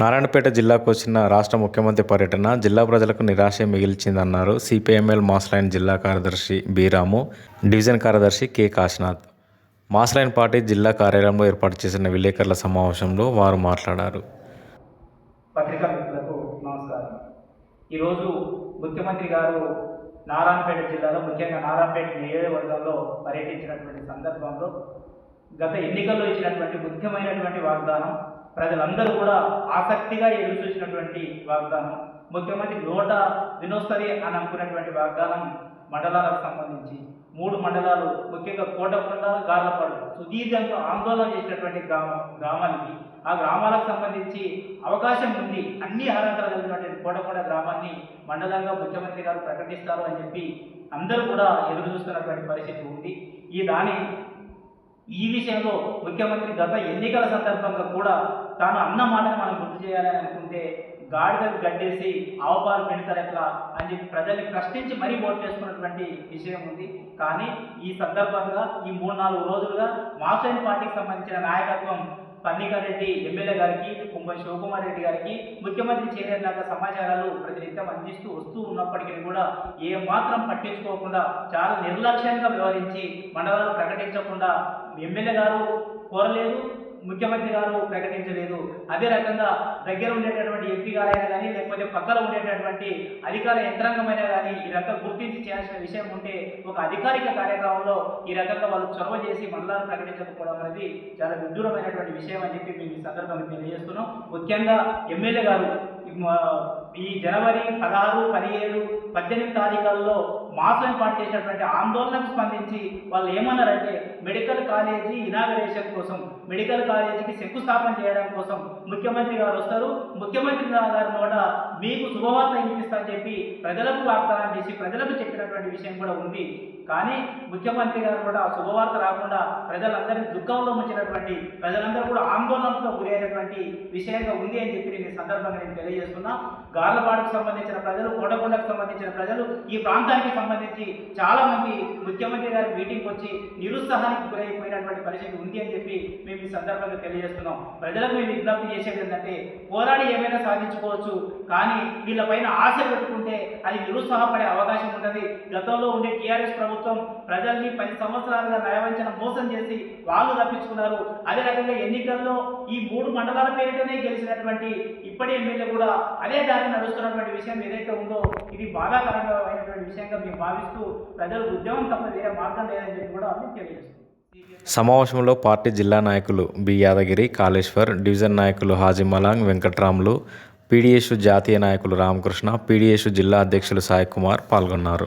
నారాయణపేట జిల్లాకు వచ్చిన రాష్ట్ర ముఖ్యమంత్రి పర్యటన జిల్లా ప్రజలకు నిరాశ మిగిల్చిందన్నారు సిపిఎంఎల్ మాస్లైన్ జిల్లా కార్యదర్శి బీరాము డివిజన్ కార్యదర్శి కె కాశీనాథ్. మాస్లైన్ పార్టీ జిల్లా కార్యాలయంలో ఏర్పాటు చేసిన విలేకరుల సమావేశంలో వారు మాట్లాడారు. పత్రికా మిత్రులకు నమస్కారం. ఈరోజు ముఖ్యమంత్రి గారు నారాయణపేట జిల్లాలో ముఖ్యంగా నారాయణపేట నియోజకవర్గంలో పర్యటించినటువంటి సందర్భంలో గత ఎన్నికల్లో ఇచ్చినటువంటి ముఖ్యమైనటువంటి వాగ్దానం ప్రజలందరూ కూడా ఆసక్తిగా ఎదురు చూసినటువంటి వాగ్దానం ముఖ్యమంత్రి నోట వినోస్తరి అని అనుకున్నటువంటి వాగ్దానం మండలాలకు సంబంధించి. మూడు మండలాలు ముఖ్యంగా కోటకొండ గార్లపాడు సుదీర్ఘంగా ఆందోళన చేసినటువంటి గ్రామం గ్రామానికి. ఆ గ్రామాలకు సంబంధించి అవకాశం ఉంది. అన్ని అర్హతలు కలిగినటువంటి కోటకొండ గ్రామాన్ని మండలంగా ముఖ్యమంత్రి గారు ప్రకటిస్తారు అని చెప్పి అందరూ కూడా ఎదురు చూస్తున్నటువంటి పరిస్థితి ఉంది. ఈ దాని ఈ విషయంలో ముఖ్యమంత్రి గత ఎన్నికల సందర్భంగా కూడా తాను అన్న మాటను మనం గుర్తు చేయాలని అనుకుంటే గాడిదకు గడ్డేసి ఆవపాలు పెడతారు ఎట్లా అని చెప్పి ప్రజల్ని ప్రశ్నించి మరీ ఓటు చేసుకున్నటువంటి విషయం ఉంది. కానీ ఈ సందర్భంగా ఈ మూడు నాలుగు రోజులుగా మాస్టైన్ పార్టీకి సంబంధించిన నాయకత్వం పన్నికారెడ్డి ఎమ్మెల్యే గారికి కుంభ శివకుమార్ రెడ్డి గారికి ముఖ్యమంత్రి చేరేలాగా సమాచారాలు ప్రతినిత్యం అందిస్తూ వస్తూ ఉన్నప్పటికీ కూడా ఏ మాత్రం పట్టించుకోకుండా చాలా నిర్లక్ష్యంగా వ్యవహరించి మండలాలు ప్రకటించకుండా ఎమ్మెల్యే గారు కోరలేదు. ముఖ్యమంత్రి గారు ప్రకటించలేదు. అదే రకంగా దగ్గర ఉండేటటువంటి ఎంపీ గారైనా కానీ లేకపోతే పక్కన ఉండేటటువంటి అధికార యంత్రాంగమైనా కానీ ఈ రకంగా గుర్తించి చేయాల్సిన విషయం ఉంటే ఒక అధికారిక కార్యక్రమంలో ఈ రకంగా వాళ్ళు చొరవ చేసి మండలాలు ప్రకటించకపోవడం అనేది చాలా విదూరమైనటువంటి విషయం అని చెప్పి మేము ఈ సందర్భంగా తెలియజేస్తున్నాం. ముఖ్యంగా ఎమ్మెల్యే గారు ఈ జనవరి పదహారు పదిహేడు పద్దెనిమిది తారీఖులలో మాసం పాటు చేసినటువంటి ఆందోళనకు స్పందించి వాళ్ళు ఏమన్నారంటే మెడికల్ కాలేజీ ఇనాగరేషన్ కోసం మెడికల్ కాలేజీకి శంకుస్థాపన చేయడం కోసం ముఖ్యమంత్రి గారు వస్తారు. ముఖ్యమంత్రి గారు నోట మీకు శుభవార్త వినిపిస్తా చెప్పి ప్రజలకు వాగ్దానం చేసి ప్రజలకు చెప్పినటువంటి విషయం కూడా ఉంది. కానీ ముఖ్యమంత్రి గారు కూడా శుభవార్త రాకుండా ప్రజలందరినీ దుఃఖంలో ముంచినటువంటి ప్రజలందరూ కూడా ఆందోళనతో గురైనటువంటి విషయంగా ఉంది అని చెప్పి నేను సందర్భంగా నేను తెలియజేస్తున్నా గార్లపాడుకు సంబంధించిన ప్రజలు కోటకొండకు సంబంధించిన ప్రజలు ఈ ప్రాంతానికి సంబంధించి చాలామంది ముఖ్యమంత్రి గారి మీటింగ్కి వచ్చి నిరుత్సాహానికి గురైపోయినటువంటి పరిస్థితి ఉంది అని చెప్పి మేము ఈ సందర్భంగా తెలియజేస్తున్నాం. ప్రజలకు మేము విజ్ఞప్తి చేసేది ఏంటంటే పోరాడి ఏమైనా సాధించుకోవచ్చు కానీ వీళ్ళపైన ఆశ పెట్టుకుంటే అది నిరుత్సాహపడే అవకాశం ఉంటుంది గతంలో ఉండే టీఆర్ఎస్ ప్రభుత్వం ప్రజల్ని పది సంవత్సరాలుగా నయవంచన మోసం చేసి వాళ్ళు తప్పించుకున్నారు. అదే రకంగా ఎన్నికల్లో ఈ మూడు మండలాల పేరిటనే గెలిచినటువంటి ఇప్పటి ఎమ్మెల్యే కూడా అదే దారి నడుస్తున్నటువంటి విషయం ఏదైతే ఉందో ఇది బాధాకరంగా అయినటువంటి విషయంగా మేము భావిస్తూ ప్రజలు ఉద్యమం తప్ప వేరే మార్గం లేదని చెప్పి కూడా మేము తెలియజేస్తున్నాం. సమావేశంలో పార్టీ జిల్లా నాయకులు బి యాదగిరి కాళేశ్వర్ డివిజన్ నాయకులు హాజీ మలాంగ్ వెంకట్రాములు పీడిఎస్ జాతీయ నాయకులు రామకృష్ణ పీడిఎస్ జిల్లా అధ్యక్షులు సాయి కుమార్ పాల్గొన్నారు.